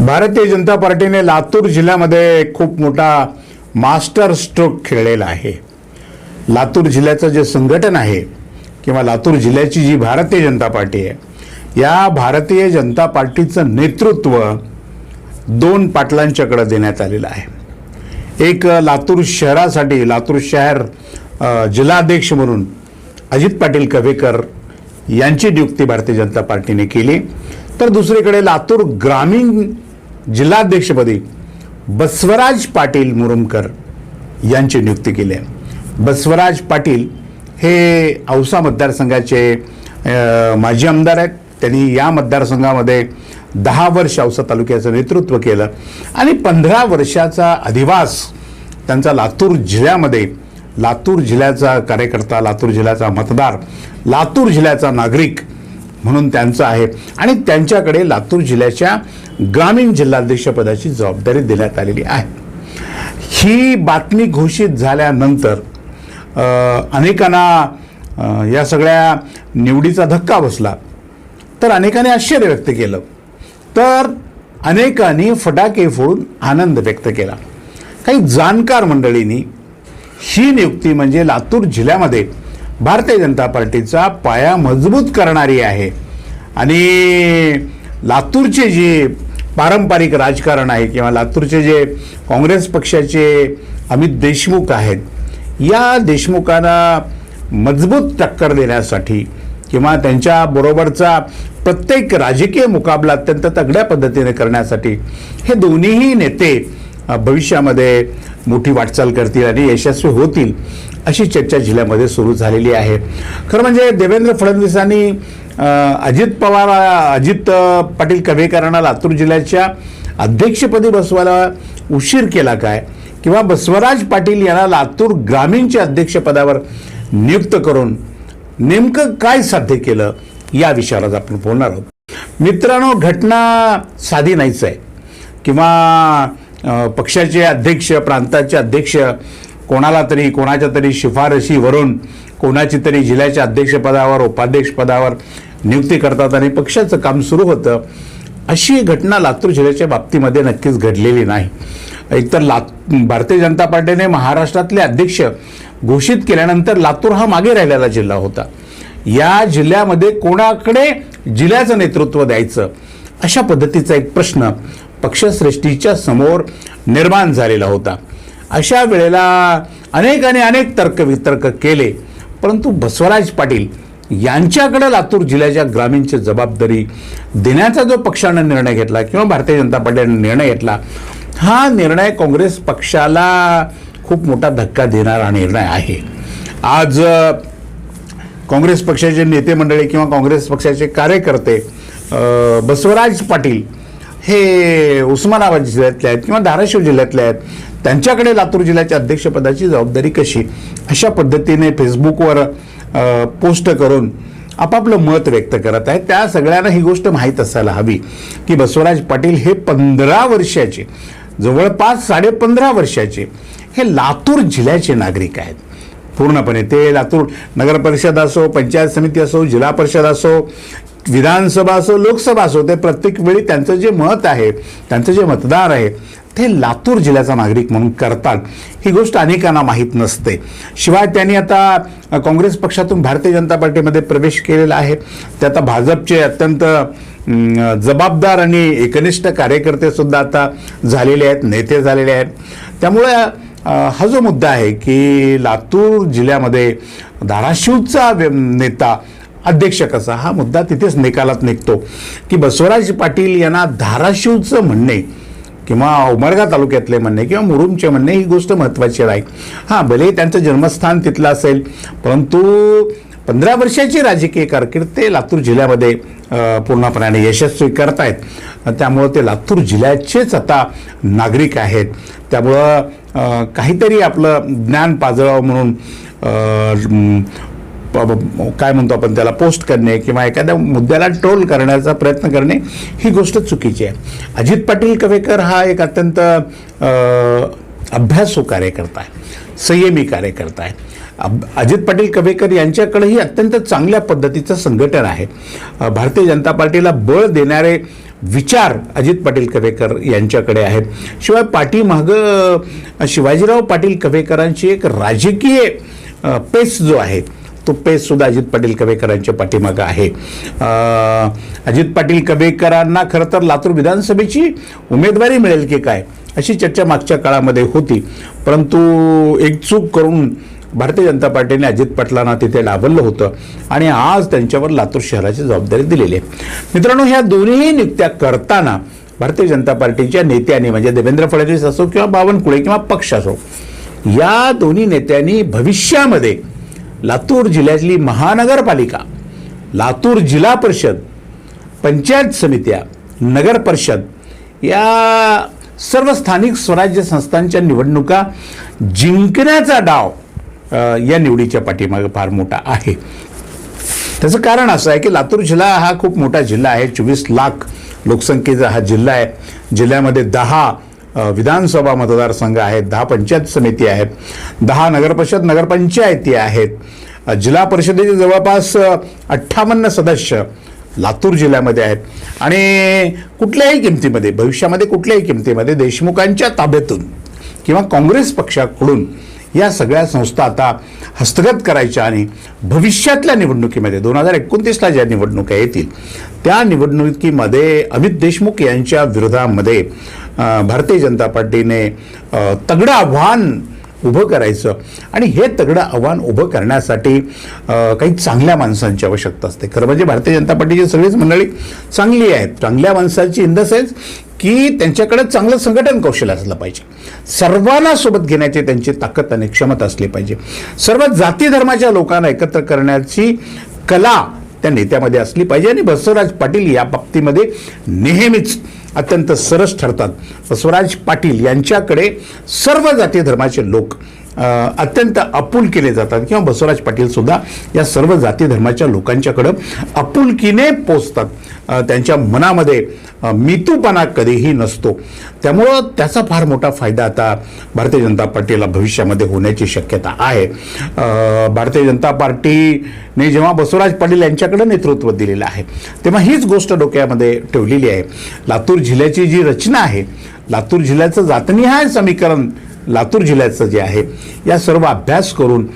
भारतीय जनता पार्टीने लातूर जिल्ह्यामध्ये खूप मोठा मास्टर स्ट्रोक खेळलेला आहे. लातूर जिल्ह्याचं जे संघटन आहे किंवा लातूर जिल्ह्याची जी भारतीय जनता पार्टी आहे या भारतीय जनता पार्टीचं नेतृत्व दोन पाटलांच्याकडे देण्यात आलेलं आहे. एक लातूर शहरासाठी लातूर शहर जिल्हाध्यक्ष म्हणून अजित पाटील कवेकर यांची नियुक्ती भारतीय जनता पार्टीने केली. तर दुसरीकडे लातूर ग्रामीण जिल्हाध्यक्षपदी बसवराज पाटील मुरुमकर यांची नियुक्ती केली आहे. बसवराज पाटील हे औसा मतदारसंघाचे माजी आमदार आहेत. त्यांनी या मतदारसंघामध्ये दहा वर्ष औसा तालुक्याचं नेतृत्व केलं आणि पंधरा वर्षाचा अधिवास त्यांचा लातूर जिल्ह्यामध्ये लातूर जिल्ह्याचा कार्यकर्ता लातूर जिल्ह्याचा मतदार लातूर जिल्ह्याचा नागरिक म्हणून त्यांचं आहे. आणि त्यांच्याकडे लातूर जिल्ह्याच्या ग्रामीण जिल्हाध्यक्षपदाची जबाबदारी देण्यात आलेली आहे. ही बातमी घोषित झाल्यानंतर अनेकांना या सगळ्या निवडीचा धक्का बसला. तर अनेकांनी आश्चर्य व्यक्त केलं. तर अनेकांनी फटाके फोडून आनंद व्यक्त केला. काही जाणकार मंडळींनी ही नियुक्ती म्हणजे लातूर जिल्ह्यामध्ये भारतीय जनता पार्टीचा पाया मजबूत करणारी आहे. आणि लातूरचे जे पारंपरिक राजकारण आहे किंवा लातूरचे जे काँग्रेस पक्षाचे अमित देशमुख आहेत या देशमुखांना मजबूत टक्कर देण्यासाठी किंवा त्यांच्या बरोबरचा प्रत्येक राजकीय मुकाबला अत्यंत तगड्या पद्धतीने करण्यासाठी हे दोन्हीही नेते भविष्यामध्ये मोठी वाटचाल करतील आणि यशस्वी होतील अशी चर्चा जिल्ह्यामध्ये सुरू झालेली आहे. खरं म्हणजे देवेंद्र फडणवीसांनी अजित पवार अजित पाटील कवेकरांना लातूर जिल्ह्याच्या अध्यक्षपदी बसवायला उशीर केला काय? किंवा बसवराज पाटील यांना लातूर ग्रामीणच्या अध्यक्षपदावर नियुक्त करून नेमकं काय साध्य केलं? या विषयावर आज आपण बोलणार आहोत. मित्रांनो घटना साधी नाहीच आहे. किंवा पक्षाचे अध्यक्ष प्रांताचे अध्यक्ष कोणाला तरी कोणाच्या तरी शिफारशीवरून कोणाची तरी जिल्ह्याच्या अध्यक्षपदावर उपाध्यक्षपदावर नियुक्ती करतात आणि पक्षाचं काम सुरू होतं अशी घटना लातूर जिल्ह्याच्या बाबतीमध्ये नक्कीच घडलेली नाही. एकतर ला भारतीय जनता पार्टीने महाराष्ट्रातले अध्यक्ष घोषित केल्यानंतर लातूर हा मागे राहिलेला जिल्हा होता. या जिल्ह्यामध्ये कोणाकडे जिल्ह्याचं नेतृत्व द्यायचं अशा पद्धतीचा एक प्रश्न पक्षश्रेष्ठीच्या समोर निर्माण झालेला होता. अशा वेळेला अनेकाने अनेक तर्कवितर्क केले परंतु बसवराज पाटील यांच्याकडे लातूर जिल्ह्याच्या ग्रामीणची जबाबदारी देण्याचा जो पक्षानं निर्णय घेतला किंवा भारतीय जनता पार्टीने निर्णय घेतला हा निर्णय काँग्रेस पक्षाला खूप मोठा धक्का देणारा निर्णय आहे. आज काँग्रेस पक्षाचे नेते मंडळी किंवा काँग्रेस पक्षाचे कार्यकर्ते बसवराज पाटील हे उस्मानाबाद जिल्ह्यातले आहेत किंवा धाराशिव जिल्ह्यातले आहेत. त्यांच्याकडे लातूर जिल्ह्याच्या अध्यक्षपदाची जबाबदारी कशी? अशा पद्धतीने फेसबुकवर पोस्ट करून आपापलं मत व्यक्त करत आहे त्या सगळ्यांना ही गोष्ट माहीत असायला हवी की बसवराज पाटील हे पंधरा वर्षाचे जवळपास साडेपंधरा वर्षाचे हे लातूर जिल्ह्याचे नागरिक आहेत. पूर्णपणे ते लातूर नगर परिषद असो पंचायत समिती असो जिल्हा परिषद असो विधानसभा असो लोकसभा असो ते प्रत्येक वेळी त्यांचं जे मत आहे त्यांचं जे मतदार आहे ते लातूर जिल्ह्याचा नागरिक म्हणून करतात. ही गोष्ट अनेकांना माहीत नसते. शिवाय त्यांनी आता काँग्रेस पक्षातून भारतीय जनता पार्टीमध्ये प्रवेश केलेला आहे. ते आता भाजपचे अत्यंत जबाबदार आणि एकनिष्ठ कार्यकर्ते सुद्धा आता झालेले आहेत नेते झालेले आहेत. त्यामुळे हा जो मुद्दा आहे की लातूर जिल्ह्यामध्ये धाराशिवचा व्य- नेता अध्यक्ष कसा हा मुद्दा तिथेच निकालात निघतो. की बसवराज पाटील यांना धाराशिवचं म्हणणे किंवा उमरगा तालुक्यातले म्हणणे किंवा मुरुमचे म्हणणे ही गोष्ट महत्त्वाची आहे. हां भले त्यांचं जन्मस्थान तिथलं असेल परंतु पंधरा वर्षाची राजकीय कारकीर्द ते लातूर जिल्ह्यामध्ये पूर्णपणे पूर्णपणाने यशस्वी करतायत. त्यामुळं ते लातूर जिल्ह्याचेच आता नागरिक आहेत. त्यामुळं काहीतरी आपलं ज्ञान पाजळावं म्हणून काय म्हणतो आपण त्याला पोस्ट करणे किंवा एखाद्या मुद्द्याला ट्रोल करण्याचा प्रयत्न करणे ही गोष्ट चुकीची आहे. अजित पाटील कवेकर हा एक अत्यंत अभ्यासू कार्यकर्ता आहे संयमी कार्यकर्ता आहे. अब- अजित पाटील कवेकर यांच्याकडेही अत्यंत चांगल्या पद्धतीचं संघटन आहे. भारतीय जनता पार्टीला बळ देणारे विचार अजित पाटील कवेकर यांच्याकडे आहेत. शिवाय पाठीमागं शिवाजीराव पाटील कवेकरांची एक राजकीय पेस जो आहे तो पेचसुद्धा अजित पाटील कवेकरांच्या पाठीमागं आहे. अजित पाटील कवेकरांना खरं तर लातूर विधानसभेची उमेदवारी मिळेल की काय अशी चर्चा मागच्या काळामध्ये होती. परंतु एक चूक करून भारतीय जनता पार्टीने अजित पाटलांना तिथे डावललं होतं आणि आज त्यांच्यावर लातूर शहराची जबाबदारी दिलेली आहे. मित्रांनो ह्या दोन्ही नियुक्त्या करताना भारतीय जनता पार्टीच्या नेत्यांनी म्हणजे देवेंद्र फडणवीस असो किंवा बावनकुळे किंवा पक्ष असो या दोन्ही नेत्यांनी भविष्यामध्ये लातूर जिल्ह्यातली महानगरपालिका लातूर जिल्हा परिषद पंचायत समित्या नगर परिषद या सर्व स्थानिक स्वराज्य संस्थांच्या निवडणुका जिंकण्याचा डाव या निवडीच्या पाठीमागे फार मोठा आहे. त्याचं कारण असं आहे की लातूर जिल्हा हा खूप मोठा जिल्हा आहे. चोवीस लाख लोकसंख्येचा हा जिल्हा आहे. जिल्ह्यामध्ये दहा विधानसभा मतदारसंघ आहेत दहा पंचायत समिती आहेत दहा नगरपरिषद नगरपंचायती आहेत जिल्हा परिषदेचे जवळपास अठ्ठावन्न सदस्य लातूर जिल्ह्यामध्ये आहेत. आणि कुठल्याही किमतीमध्ये भविष्यामध्ये कुठल्याही किमतीमध्ये देशमुखांच्या ताब्यातून किंवा काँग्रेस पक्षाकडून या सगळ्या संस्था आता हस्तगत करायच्या आणि भविष्यातल्या निवडणुकीमध्ये दोन हजार एकोणतीसला ज्या निवडणुका येतील त्या निवडणुकीमध्ये अमित देशमुख यांच्या विरोधामध्ये भारतीय जनता पार्टीने तगडं आव्हान उभं करायचं आणि हे तगडं आव्हान उभं करण्यासाठी काही चांगल्या माणसांची आवश्यकता असते. खरं म्हणजे भारतीय जनता पार्टीची सगळीच मंडळी चांगली आहेत. चांगल्या माणसाची इन द सेन्स की त्यांच्याकडे चांगलं संघटन कौशल्य असलं पाहिजे. सर्वांना सोबत घेण्याची त्यांची ताकद आणि क्षमता असली पाहिजे. सर्व जाती धर्माच्या लोकांना एकत्र करण्याची कला त्या नेत्यामध्ये असली पाहिजे आणि बसवराज पाटील या बाबतीमध्ये नेहमीच अत्यंत सरस ठरतात. बसवराज पाटील यांच्याकडे सर्व जाती धर्माचे लोक अत्यंत अपुल केले जातात. किंवा बसवराज पाटील सुद्धा या सर्व जाती धर्माच्या लोकांच्याकडं आपुलकीने पोचतात. त्यांच्या मनामध्ये मितूपणा कधीही नसतो. त्यामुळं त्याचा फार मोठा फायदा आता भारतीय जनता पार्टीला भविष्यामध्ये होण्याची शक्यता आहे. भारतीय जनता पार्टीने जेव्हा बसवराज पाटील यांच्याकडे नेतृत्व दिलेलं आहे तेव्हा हीच गोष्ट डोक्यामध्ये ठेवलेली आहे. लातूर जिल्ह्याची जी रचना आहे लातूर जिल्ह्याचं जातनिहाय समीकरण लातूर जिल्ह्याचं जे आहे या सर्व अभ्यास करून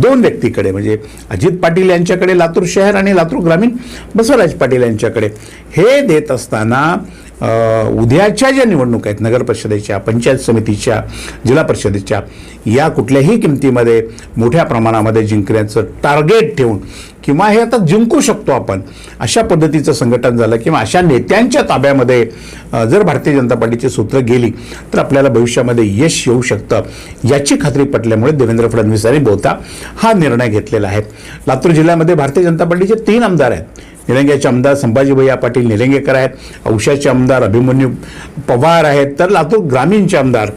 दोन व्यक्तीकडे म्हणजे अजित पाटील यांच्याकडे लातूर शहर आणि लातूर ग्रामीण बसवराज पाटील यांच्याकडे हे देत असताना उद्याच्या ज्या निवडणूक आहेत नगर परिषदेच्या पंचायत समितीच्या जिल्हा परिषदेच्या या कुठल्याही किमतीमध्ये मोठ्या प्रमाणामध्ये जिंकण्याचं टार्गेट ठेवून किंवा हे आता जिंकू शकतो आपण अशा पद्धतीचं संघटन झालं किंवा अशा नेत्यांच्या ताब्यामध्ये जर भारतीय जनता पार्टीची सूत्र गेली तर आपल्याला भविष्यामध्ये यश येऊ शकतं याची खात्री पटल्यामुळे देवेंद्र फडणवीस यांनी बहुता हा निर्णय घेतलेला आहे. लातूर जिल्ह्यामध्ये भारतीय जनता पार्टीचे तीन आमदार आहेत. निलंग्याचे आमदार संभाजी भैया पाटील निलंगेकर आहेत. औशाचे आमदार अभिमन्यू पवार आहेत. तर लातूर ग्रामीणचे आमदार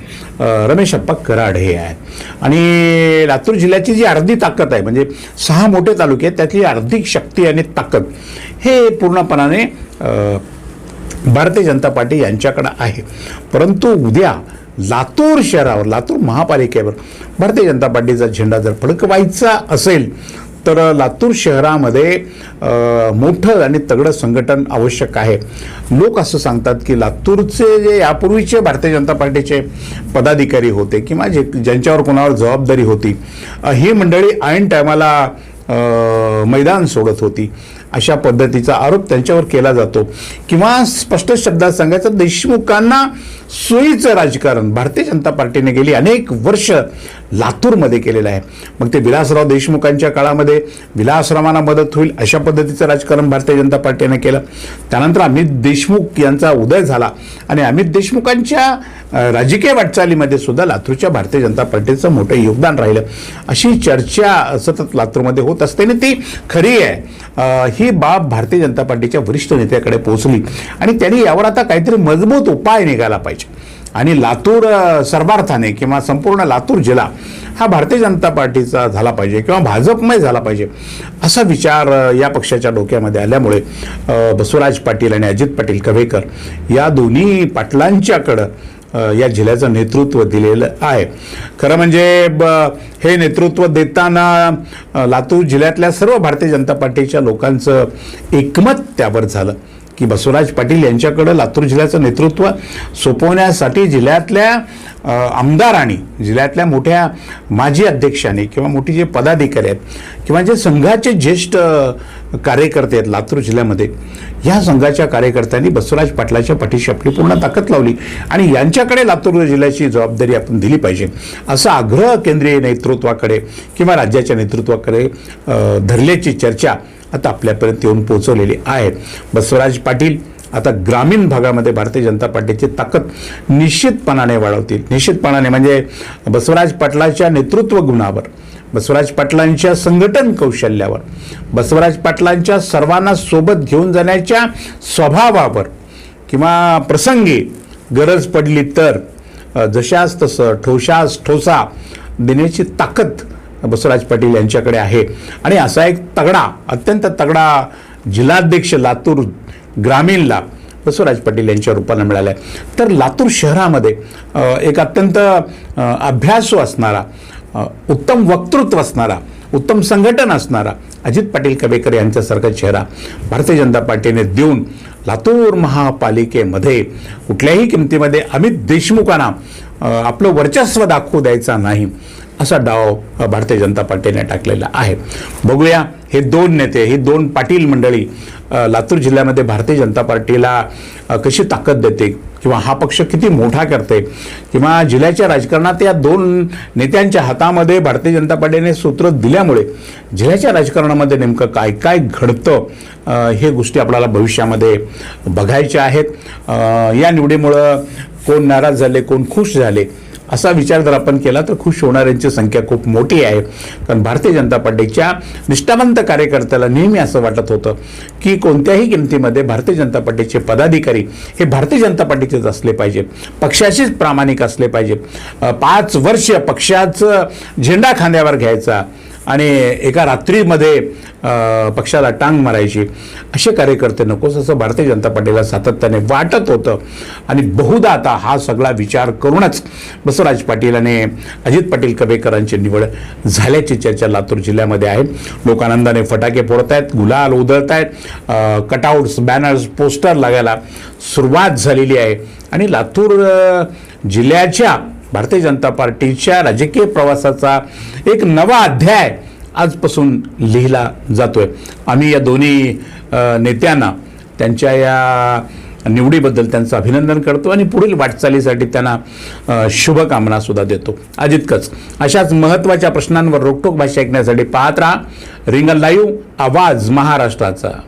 रमेश अप्पा कराड हे आहेत. आणि लातूर जिल्ह्याची जी अर्धी ताकद आहे म्हणजे सहा मोठे तालुके आहेत त्यातली अर्धी शक्ती आणि ताकद हे पूर्णपणाने भारतीय जनता पार्टी यांच्याकडं आहे. परंतु उद्या लातूर शहरावर लातूर महापालिकेवर भारतीय जनता पार्टीचा झेंडा जर फडकवायचा असेल तर लातूर शहरामध्ये मोठं आणि तगडं संघटन आवश्यक आहे. लोक असं सांगतात की लातूरचे जे यापूर्वीचे भारतीय जनता पार्टीचे पदाधिकारी होते किंवा जे ज्यांच्यावर कोणावर जबाबदारी होती ही मंडळी ऐन टायमाला मैदान सोडत होती. अशा पद्धतीचा आरोप त्यांच्यावर केला जातो. किंवा स्पष्ट शब्दात सांगायचं देशमुखांना सोयीचं राजकारण. भारतीय जनता पार्टीने गेली अनेक वर्ष लातूरमध्ये केलेलं आहे. मग ते विलासराव देशमुखांच्या काळामध्ये विलासरावांना मदत होईल अशा पद्धतीचं राजकारण भारतीय जनता पार्टीने केलं. त्यानंतर अमित देशमुख यांचा उदय झाला आणि अमित देशमुखांच्या राजकीय वाटचालीमध्ये सुद्धा लातूरच्या भारतीय जनता पार्टीचं मोठं योगदान राहिलं. अशी चर्चा सतत लातूरमध्ये होत असते आणि ती खरी आहे. ही बाब भारतीय जनता पार्टीच्या वरिष्ठ नेत्याकडे पोहोचली. आणि त्यांनी यावर आता काहीतरी मजबूत उपाय निघाला पाहिजे. आणि लातूर सर्वार्थाने किंवा संपूर्ण लातूर जिल्हा हा भारतीय जनता पार्टीचा झाला पाहिजे किंवा भाजपमय झाला पाहिजे असा विचार या पक्षाच्या डोक्यामध्ये आल्यामुळे बसवराज पाटील आणि अजित पाटील कवेकर या दोन्ही पाटलांच्याकडं या जिल्ह्याचं नेतृत्व दिलेलं आहे. खरं म्हणजे ब हे नेतृत्व देताना लातूर जिल्ह्यातल्या सर्व भारतीय जनता पार्टीच्या लोकांचं एकमत त्यावर झालं की बसवराज पाटील यांच्याकडं लातूर जिल्ह्याचं नेतृत्व सोपवण्यासाठी जिल्ह्यातल्या आमदारांनी जिल्ह्यातल्या मोठ्या माजी अध्यक्षांनी किंवा मोठी जे पदाधिकारी आहेत किंवा जे संघाचे ज्येष्ठ कार्यकर्ते आहेत लातूर जिल्ह्यामध्ये. या संघाच्या कार्यकर्त्यांनी बसवराज पाटलाच्या पाठीशी आपली पूर्ण ताकद लावली आणि यांच्याकडे लातूर जिल्ह्याची जबाबदारी आपण दिली पाहिजे. असा आग्रह केंद्रीय नेतृत्वाकडे किंवा राज्याच्या नेतृत्वाकडे धरल्याची चर्चा आता आपल्यापर्यंत येऊन पोहोचवलेली आहे. बसवराज पाटील आता ग्रामीण भागामध्ये भारतीय जनता पार्टीची ताकद निश्चितपणाने वाढवतील. निश्चितपणाने म्हणजे बसवराज पाटलाच्या नेतृत्व गुणावर बसवराज पाटलांच्या संघटन कौशल्यावर बसवराज पाटलांच्या सर्वांना सोबत घेऊन जाण्याच्या स्वभावावर किंवा प्रसंगी गरज पडली तर जशास तसं ठोशास ठोसा देण्याची ताकद बसवराज पाटील यांच्याकडे आहे. आणि असा एक तगडा अत्यंत तगडा जिल्हाध्यक्ष लातूर ग्रामीणला बसवराज पाटील यांच्या रूपानं मिळाला आहे तर लातूर शहरामध्ये एक अत्यंत अभ्यासू असणारा उत्तम वक्तृत्व असणारा उत्तम संघटन असणारा अजित पाटील कवेकर यांच्यासारखा चेहरा भारतीय जनता पार्टीने देऊन लातूर महापालिकेमध्ये कुठल्याही किमतीमध्ये अमित देशमुखांना आपलं वर्चस्व दाखवू द्यायचा नाही. असा डाव भारतीय जनता पार्टीने टाकलेला आहे. बघूया हे दोन नेते ही दोन पाटील मंडळी लातूर जिल्ह्यामध्ये भारतीय जनता पार्टीला कशी ताकद देते किंवा हा पक्ष किती मोठा करते किंवा जिल्ह्याच्या राजकारणात या दोन नेत्यांच्या हातामध्ये भारतीय जनता पार्टीने सूत्र दिल्यामुळे जिल्ह्याच्या राजकारणामध्ये नेमकं काय काय घडतं हे गोष्टी आपल्याला भविष्यामध्ये बघायच्या आहेत. या निवडीमुळं कोण नाराज झाले कोण खुश झाले असा विचार जर आपण केला तर खुश होणाऱ्यांची संख्या खूप मोठी आहे. कारण भारतीय जनता पार्टीच्या निष्ठावंत कार्यकर्त्याला नेहमी असं वाटत होतं की कोणत्याही किमतीमध्ये भारतीय जनता पार्टीचे पदाधिकारी हे भारतीय जनता पार्टीचेच असले पाहिजेत पक्षाशीच प्रामाणिक असले पाहिजेत पाच वर्ष पक्षाचं झेंडा खांद्यावर घ्यायचा. आणि एका रात्रीमध्ये पक्षाला टांग मारायची. असे कार्यकर्ते नकोस असं भारतीय जनता पार्टीला सातत्याने वाटत होतं. आणि बहुधा आता हा सगळा विचार करूनच बसवराज पाटील आणि अजित पाटील कबेकरांची निवड झाल्याची चर्चा लातूर जिल्ह्यामध्ये आहे. लोक आनंदाने फटाके फोडत आहेत गुलाल उधळत आहेत कटआउट्स बॅनर्स पोस्टर लागायला सुरुवात झालेली आहे. आणि लातूर जिल्ह्याच्या भारतीय जनता पार्टीच्या राजकीय प्रवासाचा एक नवा अध्याय आजपासून लिहिला जातोय. आम्ही या दोन्ही नेत्यांना त्यांच्या या निवडीबद्दल त्यांचं अभिनंदन करतो आणि पुढील वाटचालीसाठी त्यांना शुभकामनासुद्धा देतो. आज देतो अशाच महत्त्वाच्या प्रश्नांवर रोकटोक भाषा ऐकण्यासाठी पाहत राहा. रिंगल लाईव्ह आवाज महाराष्ट्राचा.